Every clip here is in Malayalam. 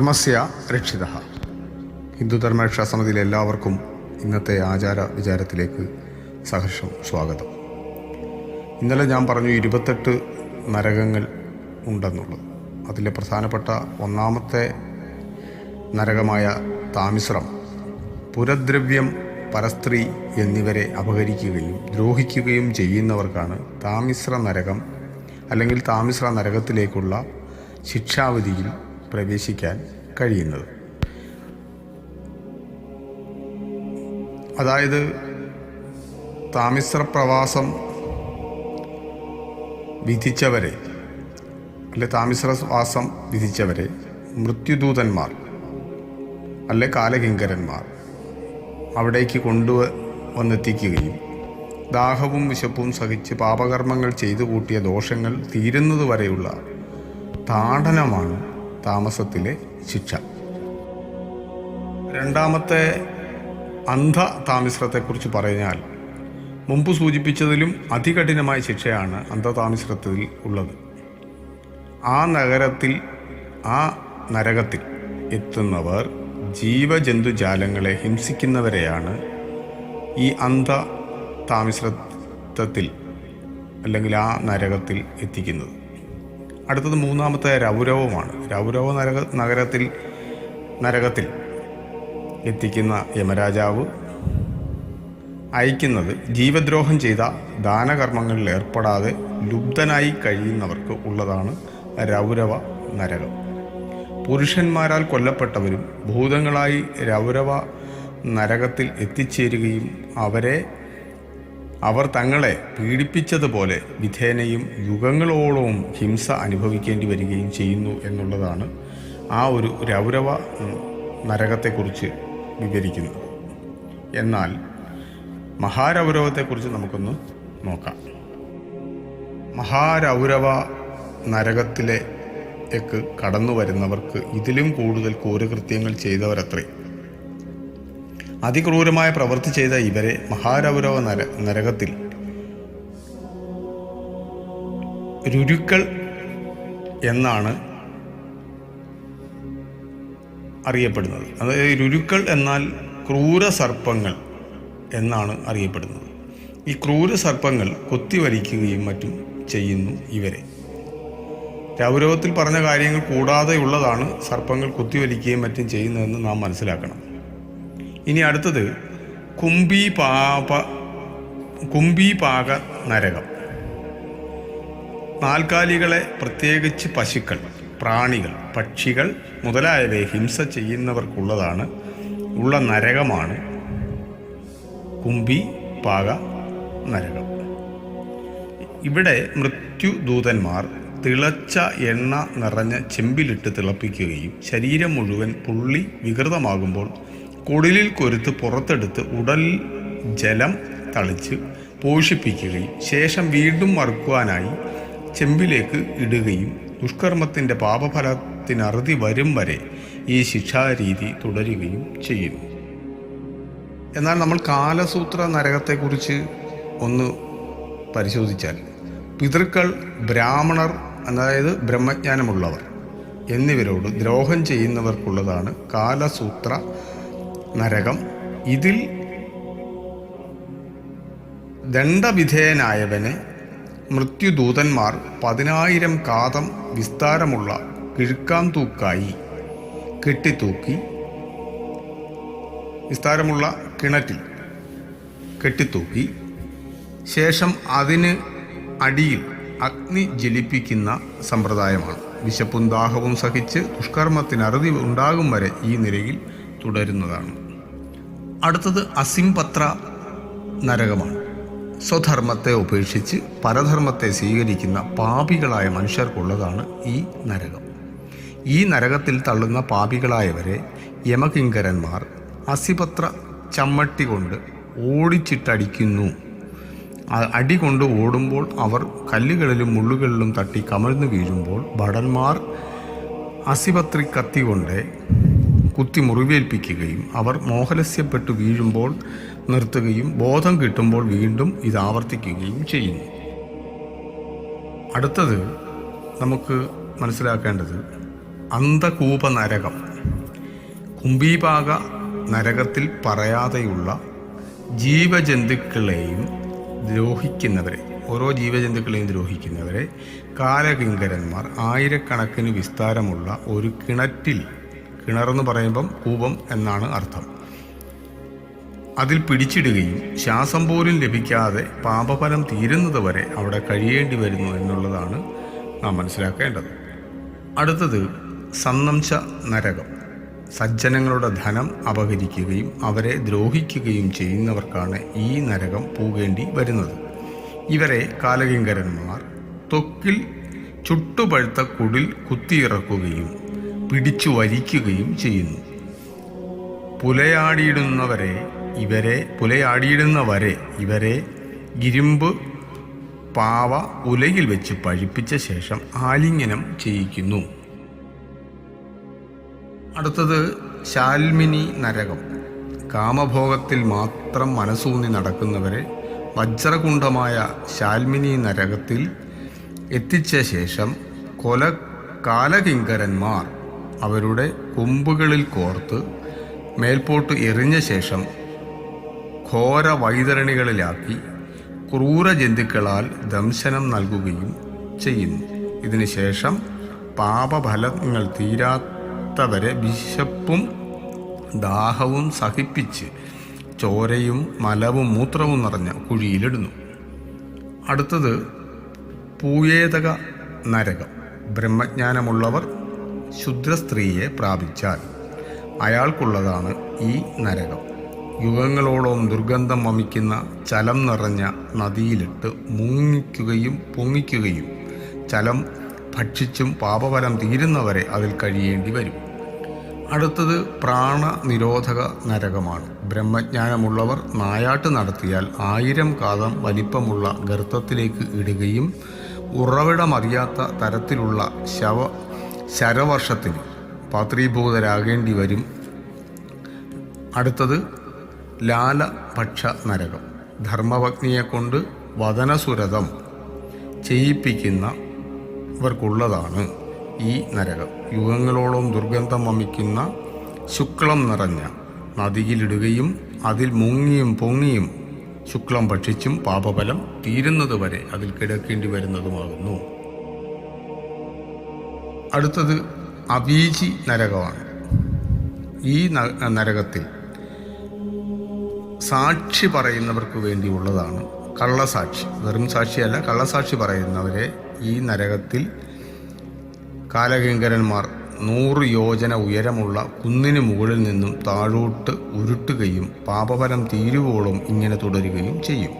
ധർമ്മസ്യ രക്ഷിത. ഹിന്ദുധർമ്മരക്ഷാ സമിതിയിലെ എല്ലാവർക്കും ഇന്നത്തെ ആചാര വിചാരത്തിലേക്ക് സഹർഷം സ്വാഗതം. ഇന്നലെ ഞാൻ പറഞ്ഞു ഇരുപത്തെട്ട് നരകങ്ങൾ ഉണ്ടെന്നുള്ളത്. അതിലെ പ്രധാനപ്പെട്ട ഒന്നാമത്തെ നരകമായ താമിശ്രം പുരദ്രവ്യം പരസ്ത്രീ എന്നിവരെ അപഹരിക്കുകയും ദ്രോഹിക്കുകയും ചെയ്യുന്നവർക്കാണ് താമിശ്ര നരകം അല്ലെങ്കിൽ താമിശ്ര നരകത്തിലേക്കുള്ള ശിക്ഷാവിധിയിൽ പ്രവേശിക്കാൻ കഴിയുന്നത്. അതായത് താമിശ്ര പ്രവാസം വിധിച്ചവരെ അല്ലെ താമിശ്രവാസം വിധിച്ചവരെ മൃത്യുദൂതന്മാർ അല്ലെ കാലകിങ്കരന്മാർ അവിടേക്ക് കൊണ്ടുവന്നെത്തിക്കുകയും ദാഹവും വിശപ്പും സഹിച്ച് പാപകർമ്മങ്ങൾ ചെയ്തു കൂട്ടിയ ദോഷങ്ങൾ തീരുന്നതുവരെയുള്ള താടനമാണ് താമസത്തിലെ ശിക്ഷ. രണ്ടാമത്തെ അന്ധ താമിശ്രത്തെക്കുറിച്ച് പറഞ്ഞാൽ മുമ്പ് സൂചിപ്പിച്ചതിലും അതികഠിനമായ ശിക്ഷയാണ് അന്ധതാമിശ്രത്തിൽ ഉള്ളത്. ആ നഗരത്തിൽ ആ നരകത്തിൽ എത്തുന്നവർ ജീവജന്തുജാലങ്ങളെ ഹിംസിക്കുന്നവരെയാണ് ഈ അന്ധ താമിശ്രത്വത്തിൽ അല്ലെങ്കിൽ ആ നരകത്തിൽ എത്തിക്കുന്നത്. അടുത്തത് മൂന്നാമത്തെ രൗരവമാണ് രൗരവ നരക നഗരത്തിൽ നരകത്തിൽ എത്തിക്കുന്ന യമരാജാവ് അയക്കുന്നത് ജീവദ്രോഹം ചെയ്ത ദാനകർമ്മങ്ങളിൽ ഏർപ്പെടാതെ ലുബ്ധനായി കഴിയുന്നവർക്ക് ഉള്ളതാണ് രൗരവ നരകം. പുരുഷന്മാരാൽ കൊല്ലപ്പെട്ടവരും ഭൂതങ്ങളായി രൗരവ നരകത്തിൽ എത്തിച്ചേരുകയും അവരെ അവർ തങ്ങളെ പീഡിപ്പിച്ചതുപോലെ വിധേനയും യുഗങ്ങളോളവും ഹിംസ അനുഭവിക്കേണ്ടി വരികയും ചെയ്യുന്നു എന്നുള്ളതാണ് ആ ഒരു രൗരവ നരകത്തെക്കുറിച്ച് വിവരിക്കുന്നത്. എന്നാൽ മഹാരൗരവത്തെക്കുറിച്ച് നമുക്കൊന്ന് നോക്കാം. മഹാരൗരവ നരകത്തിലേക്ക് കടന്നു വരുന്നവർക്ക് ഇതിലും കൂടുതൽ ക്രൂരകൃത്യങ്ങൾ ചെയ്തവരത്രേ. അതിക്രൂരമായ പ്രവൃത്തി ചെയ്ത ഇവരെ മഹാരൗരവ നര നരകത്തിൽ രുരുക്കൾ എന്നാണ് അറിയപ്പെടുന്നത്. അതായത് രുരുക്കൾ എന്നാൽ ക്രൂര സർപ്പങ്ങൾ എന്നാണ് അറിയപ്പെടുന്നത്. ഈ ക്രൂര സർപ്പങ്ങൾ കൊത്തിവലിക്കുകയും മറ്റും ചെയ്യുന്നു ഇവരെ. രൗരവത്തിൽ പറഞ്ഞ കാര്യങ്ങൾ കൂടാതെയുള്ളതാണ് സർപ്പങ്ങൾ കുത്തിവലിക്കുകയും മറ്റും ചെയ്യുന്നതെന്ന് നാം മനസ്സിലാക്കണം. ഇനി അടുത്തത് കുംഭി പാപ കുംഭി പാക നരകം. നാൽക്കാലികളെ പ്രത്യേകിച്ച് പശുക്കൾ പ്രാണികൾ പക്ഷികൾ മുതലായവയെ ഹിംസ ചെയ്യുന്നവർക്കുള്ളതാണ് ഉള്ള നരകമാണ് കുംഭി പാക നരകം. ഇവിടെ മൃത്യുദൂതന്മാർ തിളച്ച എണ്ണ നിറഞ്ഞ ചെമ്പിലിട്ട് തിളപ്പിക്കുകയും ശരീരം മുഴുവൻ പുള്ളി വികൃതമാകുമ്പോൾ കുടിലിൽ കൊരുത്ത് പുറത്തെടുത്ത് ഉടൽ ജലം തളിച്ച് പോഷിപ്പിക്കുകയും ശേഷം വീണ്ടും മറുക്കുവാനായി ചെമ്പിലേക്ക് ഇടുകയും ദുഷ്കർമ്മത്തിന്റെ പാപഫലത്തിനറുതി വരും വരെ ഈ ശിക്ഷാരീതി തുടരുകയും ചെയ്യുന്നു. എന്നാൽ നമ്മൾ കാലസൂത്ര നരകത്തെക്കുറിച്ച് ഒന്ന് പരിശോധിച്ചാൽ പിതൃക്കൾ ബ്രാഹ്മണർ അതായത് ബ്രഹ്മജ്ഞാനമുള്ളവർ എന്നിവരോട് ദ്രോഹം ചെയ്യുന്നവർക്കുള്ളതാണ് കാലസൂത്ര നരകം. ഇതിൽ ദണ്ഡവിധേയനായവന് മൃത്യുദൂതന്മാർ പതിനായിരം കാതം വിസ്താരമുള്ള കിഴുക്കാം തൂക്കായി കെട്ടിത്തൂക്കി വിസ്താരമുള്ള കിണറ്റിൽ കെട്ടിത്തൂക്കി ശേഷം അതിന് അടിയിൽ അഗ്നി ജലിപ്പിക്കുന്ന സമ്പ്രദായമാണ്. വിശപ്പും ദാഹവും സഹിച്ച് ദുഷ്കർമ്മത്തിന് അറുതി ഉണ്ടാകും വരെ ഈ നിലയിൽ തുടരുന്നതാണ്. അടുത്തത് അസിംപത്ര നരകമാണ്. സ്വധർമ്മത്തെ ഉപേക്ഷിച്ച് പരധർമ്മത്തെ സ്വീകരിക്കുന്ന പാപികളായ മനുഷ്യർക്കുള്ളതാണ് ഈ നരകം. ഈ നരകത്തിൽ തള്ളുന്ന പാപികളായവരെ യമകിങ്കരന്മാർ അസിപത്ര ചമ്മട്ടി കൊണ്ട് ഓടിച്ചിട്ടടിക്കുന്നു. അടി കൊണ്ട് ഓടുമ്പോൾ അവർ കല്ലുകളിലും മുള്ളുകളിലും തട്ടി കമഴ്ന്നു വീഴുമ്പോൾ ഭടന്മാർ അസിപത്രി കത്തി കൊണ്ട് കുത്തി മുറിവേൽപ്പിക്കുകയും അവർ മോഹലസ്യപ്പെട്ടു വീഴുമ്പോൾ നിർത്തുകയും ബോധം കിട്ടുമ്പോൾ വീണ്ടും ഇത് ആവർത്തിക്കുകയും ചെയ്യുന്നു. അടുത്തത് നമുക്ക് മനസ്സിലാക്കേണ്ടത് അന്ധകൂപ നരകം കുംഭീപാക നരകത്തിൽ പറയാതെയുള്ള ജീവജന്തുക്കളെയും ദ്രോഹിക്കുന്നവരെ ഓരോ ജീവജന്തുക്കളെയും ദ്രോഹിക്കുന്നവരെ കാലകിങ്കരന്മാർ ആയിരക്കണക്കിന് വിസ്താരമുള്ള ഒരു കിണറ്റിൽ കിണറെന്ന് പറയുമ്പം കൂപം എന്നാണ് അർത്ഥം. അതിൽ പിടിച്ചിടുകയും ശ്വാസം പോലും ലഭിക്കാതെ പാപഫലം തീരുന്നത് വരെ അവിടെ കഴിയേണ്ടി വരുന്നു എന്നുള്ളതാണ് നാം മനസ്സിലാക്കേണ്ടത്. അടുത്തത് സന്നംശ നരകം. സജ്ജനങ്ങളുടെ ധനം അപഹരിക്കുകയും അവരെ ദ്രോഹിക്കുകയും ചെയ്യുന്നവർക്കാണ് ഈ നരകം പോകേണ്ടി വരുന്നത്. ഇവരെ കാലകിങ്കരന്മാർ ത്വക്കിൽ ചുട്ടുപഴുത്ത കുടിൽ കുത്തിയിറക്കുകയും പിടിച്ചു വലിക്കുകയും ചെയ്യുന്നു. പുലയാടിയിടുന്നവരെ ഇവരെ പുലയാടിയിടുന്നവരെ ഇവരെ ഇരുമ്പ് പാവ ഉലയിൽ വെച്ച് പഴിപ്പിച്ച ശേഷം ആലിംഗനം ചെയ്യിക്കുന്നു. അടുത്തത് ശാൽമിനി നരകം. കാമഭോഗത്തിൽ മാത്രം മനസ്സൂന്നി നടക്കുന്നവരെ വജ്രകുണ്ഠമായ ശാൽമിനി നരകത്തിൽ എത്തിച്ച ശേഷം കൊല കാലകിങ്കരന്മാർ അവരുടെ കൊമ്പുകളിൽ കോർത്ത് മേൽപോട്ട് എറിഞ്ഞ ശേഷം ഘോര വൈതരണികളിലാക്കി ക്രൂര ജന്തുക്കളാൽ ദംശനം നൽകുകയും ചെയ്യുന്നു. ഇതിനുശേഷം പാപഫലങ്ങൾ തീരാത്തവരെ വിശപ്പും ദാഹവും സഹിപ്പിച്ച് ചോരയും മലവും മൂത്രവും നിറഞ്ഞ കുഴിയിലിടുന്നു. അടുത്തത് പൂയേതക നരകം. ബ്രഹ്മജ്ഞാനമുള്ളവർ ശുദ്ര സ്ത്രീയെ പ്രാപിച്ചാൽ അയാൾക്കുള്ളതാണ് ഈ നരകം. യുഗങ്ങളോളം ദുർഗന്ധം വമിക്കുന്ന ചലം നിറഞ്ഞ നദിയിലിട്ട് മുങ്ങിക്കുകയും പൊങ്ങിക്കുകയും ചലം ഭക്ഷിച്ചും പാപഫലം തീരുന്നവരെ അതിൽ കഴിയേണ്ടി വരും. അടുത്തത് പ്രാണനിരോധക നരകമാണ്. ബ്രഹ്മജ്ഞാനമുള്ളവർ നായാട്ട് നടത്തിയാൽ ആയിരം കാതം വലിപ്പമുള്ള ഗർത്തത്തിലേക്ക് ഇടുകയും ഉറവിടമറിയാത്ത തരത്തിലുള്ള ശവ ശരവർഷത്തിന് പാത്രീഭൂതരാകേണ്ടി വരും. അടുത്തത് ലാലപക്ഷ നരകം. ധർമ്മപത്നിയെ കൊണ്ട് വതനസുരതം ചെയ്യിപ്പിക്കുന്നവർക്കുള്ളതാണ് ഈ നരകം. യുഗങ്ങളോളം ദുർഗന്ധം വമിക്കുന്ന ശുക്ലം നിറഞ്ഞ നദിയിലിടുകയും അതിൽ മുങ്ങിയും പൊങ്ങിയും ശുക്ലം ഭക്ഷിച്ചും പാപഫലം തീരുന്നതുവരെ അതിൽ കിടക്കേണ്ടി വരുന്നതുമാകുന്നു. അടുത്തത് അവീചി നരകമാണ്. ഈ നരകത്തിൽ സാക്ഷി പറയുന്നവർക്ക് വേണ്ടിയുള്ളതാണ് കള്ളസാക്ഷി. വെറും സാക്ഷിയല്ല കള്ളസാക്ഷി പറയുന്നവരെ ഈ നരകത്തിൽ കാലകിങ്കരന്മാർ നൂറ് യോജന ഉയരമുള്ള കുന്നിന് മുകളിൽ നിന്നും താഴോട്ട് ഉരുട്ടുകയും പാപഫലം തീരുവോളം ഇങ്ങനെ തുടരുകയും ചെയ്യും.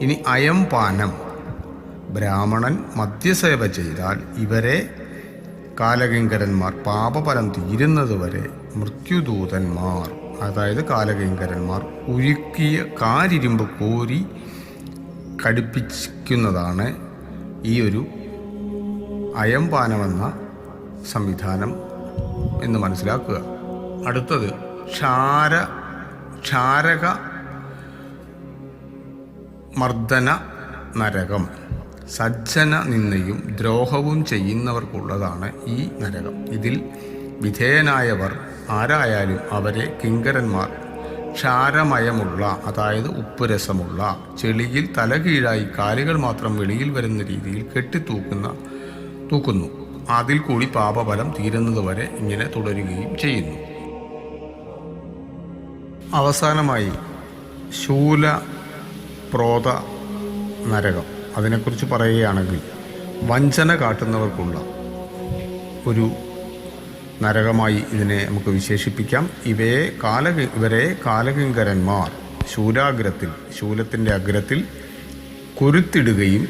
ഇനി അയം പാനം ബ്രാഹ്മണൻ മദ്യസേവ ചെയ്താൽ ഇവരെ കാലകിങ്കരന്മാർ പാപഫലം തീരുന്നതുവരെ മൃത്യുദൂതന്മാർ അതായത് കാലകിങ്കരന്മാർ ഉരുക്കിയ കാരിരുമ്പ് കോരി കടുപ്പിക്കുന്നതാണ് ഈ ഒരു അയംപാനമെന്ന സംവിധാനം എന്ന് മനസ്സിലാക്കുക. അടുത്തത് ക്ഷാര ക്ഷാരക മർദ്ദന നരകം. സജ്ജന നിന്നയും ദ്രോഹവും ചെയ്യുന്നവർക്കുള്ളതാണ് ഈ നരകം. ഇതിൽ വിധേയനായവർ ആരായാലും അവരെ കിങ്കരന്മാർ. ക്ഷാരമയമുള്ള അതായത് ഉപ്പുരസമുള്ള ചെളിയിൽ തലകീഴായി കാലുകൾ മാത്രം വെളിയിൽ വരുന്ന രീതിയിൽ കെട്ടിത്തൂക്കുന്ന തൂക്കുന്നു. അതിൽ കൂടി പാപഫലം തീരുന്നതുവരെ ഇങ്ങനെ തുടരുകയും ചെയ്യുന്നു. അവസാനമായി ശൂല പ്രോത നരകം. അതിനെക്കുറിച്ച് പറയുകയാണെങ്കിൽ വഞ്ചന കാട്ടുന്നവർക്കുള്ള ഒരു നരകമായി ഇതിനെ നമുക്ക് വിശേഷിപ്പിക്കാം. ഇവയെ കാല ഇവരെ കാലകിങ്കരന്മാർ ശൂലാഗ്രത്തിൽ ശൂലത്തിന്റെ അഗ്രത്തിൽ കുരുത്തിടുകയും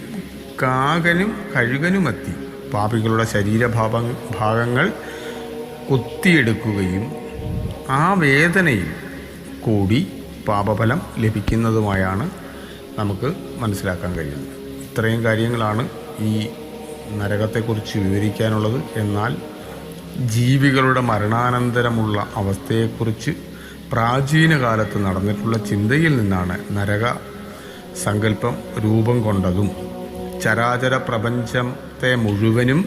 കാകനും കഴുകനുമെത്തി പാപികളുടെ ശരീരഭാവ ഭാഗങ്ങൾ കുത്തിയെടുക്കുകയും ആ വേദനയിൽ കൂടി പാപഫലം ലഭിക്കുന്നതുമായാണ് നമുക്ക് മനസ്സിലാക്കാൻ കഴിയുന്നത്. ഇത്രയും കാര്യങ്ങളാണ് ഈ നരകത്തെക്കുറിച്ച് വിവരിക്കാനുള്ളത്. എന്നാൽ ജീവികളുടെ മരണാനന്തരമുള്ള അവസ്ഥയെക്കുറിച്ച് പ്രാചീന കാലത്ത് നടന്നിട്ടുള്ള ചിന്തയിൽ നിന്നാണ് നരക സങ്കല്പം രൂപം കൊണ്ടതും ചരാചര പ്രപഞ്ചത്തെ മുഴുവനും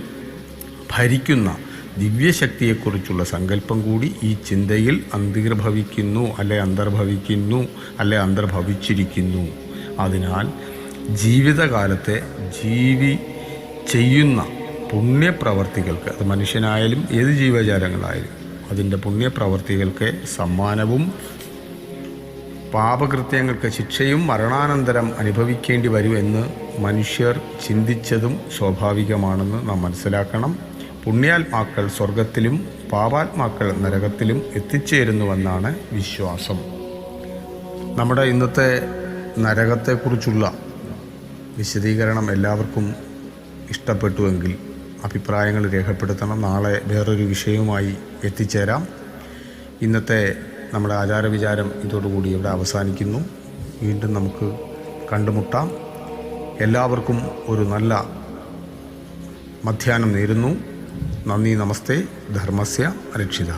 ഭരിക്കുന്ന ദിവ്യശക്തിയെക്കുറിച്ചുള്ള സങ്കല്പം കൂടി ഈ ചിന്തയിൽ അന്തർഭവിക്കുന്നു അല്ലെ അന്തർഭവിക്കുന്നു അല്ലെ അന്തർഭവിച്ചിരിക്കുന്നു. അതിനാൽ ജീവിതകാലത്തെ ജീവി ചെയ്യുന്ന പുണ്യപ്രവർത്തികൾക്ക് അത് മനുഷ്യനായാലും ഏത് ജീവജാലങ്ങളായാലും അതിന്റെ പുണ്യപ്രവർത്തികൾക്ക് സമ്മാനവും പാപകൃത്യങ്ങൾക്ക് ശിക്ഷയും മരണാനന്തരം അനുഭവിക്കേണ്ടി വരുമെന്ന് മനുഷ്യർ ചിന്തിച്ചതും സ്വാഭാവികമാണെന്ന് നാം മനസ്സിലാക്കണം. പുണ്യാത്മാക്കൾ സ്വർഗത്തിലും പാപാത്മാക്കൾ നരകത്തിലും എത്തിച്ചേരുന്നുവെന്നാണ് വിശ്വാസം. നമ്മുടെ ഇന്നത്തെ നരകത്തെക്കുറിച്ചുള്ള വിശദീകരണം എല്ലാവർക്കും ഇഷ്ടപ്പെട്ടുവെങ്കിൽ അഭിപ്രായങ്ങൾ രേഖപ്പെടുത്തണം. നാളെ വേറൊരു വിഷയവുമായി എത്തിച്ചേരാം. ഇന്നത്തെ നമ്മുടെ ആചാരവിചാരം ഇതോടുകൂടി ഇവിടെ അവസാനിക്കുന്നു. വീണ്ടും നമുക്ക് കണ്ടുമുട്ടാം. എല്ലാവർക്കും ഒരു നല്ല മധ്യാഹ്നം നേരുന്നു. നന്ദി നമസ്തേ. ധർമ്മസ്യ രക്ഷിത